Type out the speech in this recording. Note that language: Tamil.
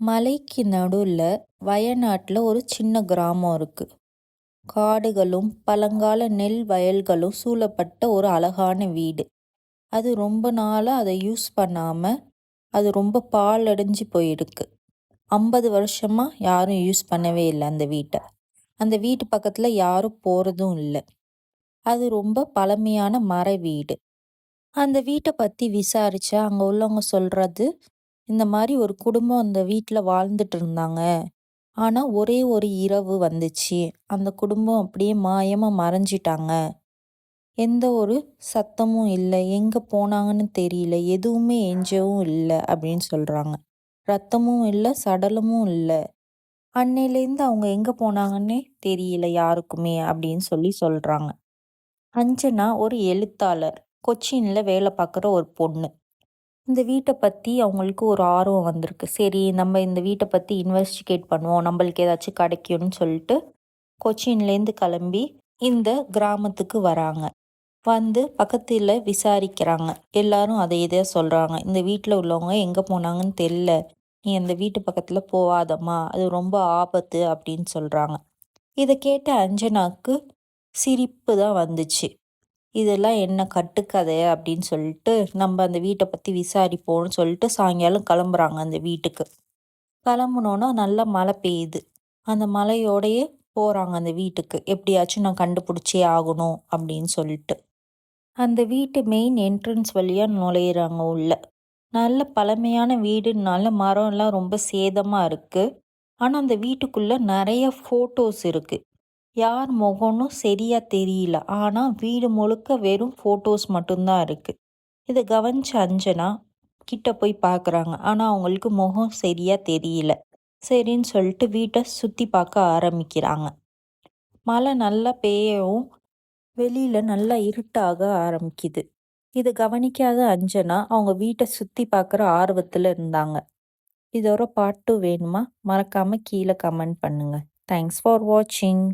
மலைக்கு நடுவில் வயநாட்டில் ஒரு சின்ன கிராமம் இருக்குது காடுகளும் பழங்கால நெல் வயல்களும் சூழப்பட்ட ஒரு அழகான வீடு. அது ரொம்ப நாளாக அதை யூஸ் பண்ணாமல் அது ரொம்ப பாலடைஞ்சு போயிருக்கு. ஐம்பது வருஷமாக யாரும் யூஸ் பண்ணவே இல்லை அந்த வீட்டை. அந்த வீட்டு பக்கத்தில் யாரும் போகிறதும் இல்லை. அது ரொம்ப பழமையான மர வீடு. அந்த வீட்டை பற்றி விசாரித்தா அங்கே உள்ளவங்க சொல்கிறது இந்த மாதிரி ஒரு குடும்பம் அந்த வீட்டில் வாழ்ந்துட்டு இருந்தாங்க ஆனால் ஒரே ஒரு இரவு வந்துச்சு. அந்த குடும்பம் அப்படியே மாயமாக மறைஞ்சிட்டாங்க. எந்த ஒரு சத்தமும் இல்லை. எங்கே போனாங்கன்னு தெரியல. எதுவுமே எஞ்சவும் இல்லை அப்படின்னு சொல்கிறாங்க ரத்தமும் இல்லை சடலமும் இல்லை. அன்னையிலேருந்து அவங்க எங்கே போனாங்கன்னே தெரியல யாருக்குமே அப்படின்னு சொல்லி சொல்கிறாங்க அஞ்சனா ஒரு எழுத்தாளர். கொச்சினில் வேலை பார்க்குற ஒரு பொண்ணு. இந்த வீட்டை பற்றி அவங்களுக்கு ஒரு ஆர்வம் வந்திருக்கு. சரி நம்ம இந்த வீட்டை பற்றி இன்வெஸ்டிகேட் பண்ணுவோம். நம்மளுக்கு ஏதாச்சும் கிடைக்கும்னு சொல்லிட்டு கொச்சின்லேருந்து கிளம்பி இந்த கிராமத்துக்கு வராங்க. வந்து பக்கத்தில் விசாரிக்கிறாங்க. எல்லாரும் அதை இதே சொல்கிறாங்க இந்த வீட்டில் உள்ளவங்க எங்கே போனாங்கன்னு தெரில நீ அந்த வீட்டு பக்கத்தில் போகாதம்மா அது ரொம்ப ஆபத்து அப்படின்னு சொல்கிறாங்க இதை கேட்ட அஞ்சனாக்கு சிரிப்பு தான் வந்துச்சு. இதெல்லாம் என்ன கட்டுக்கதை அப்படின்னு சொல்லிட்டு நம்ம அந்த வீட்டை பற்றி விசாரிப்போம்னு சொல்லிட்டு சாயங்காலம் கிளம்புறாங்க அந்த வீட்டுக்கு. கிளம்புனோன்னா நல்லா மழை பெய்யுது. அந்த மழையோடையே போகிறாங்க அந்த வீட்டுக்கு. எப்படியாச்சும் நான் கண்டுபிடிச்சே ஆகணும் அப்படின்னு சொல்லிட்டு. அந்த வீட்டு மெயின் என்ட்ரன்ஸ் வழியாக நுழையிறாங்க உள்ள. நல்ல பழமையான வீடுனால மரம்லாம் ரொம்ப சேதமாக இருக்குது ஆனால் அந்த வீட்டுக்குள்ளே நிறைய ஃபோட்டோஸ் இருக்குது யார் முகம்னு சரியா தெரியல. ஆனால் வீடு முழுக்க வெறும் ஃபோட்டோஸ் மட்டும்தான் இருக்குது இதை கவனிச்ச அஞ்சனா கிட்ட போய் பார்க்குறாங்க ஆனால் அவங்களுக்கு முகம் சரியாக தெரியல. சரின்னு சொல்லிட்டு வீட்டை சுற்றி பார்க்க ஆரம்பிக்கிறாங்க. மழை நல்லா பெய்யவும் வெளியில் நல்லா இருட்டாக ஆரம்பிக்குது. இதை கவனிக்காத அஞ்சனா அவங்க வீட்டை சுற்றி பார்க்குற ஆர்வத்தில் இருந்தாங்க. இதோட பாட்டு வேணுமா? மறக்காமல் கீழே கமெண்ட் பண்ணுங்கள் தேங்க்ஸ் ஃபார் வாட்சிங்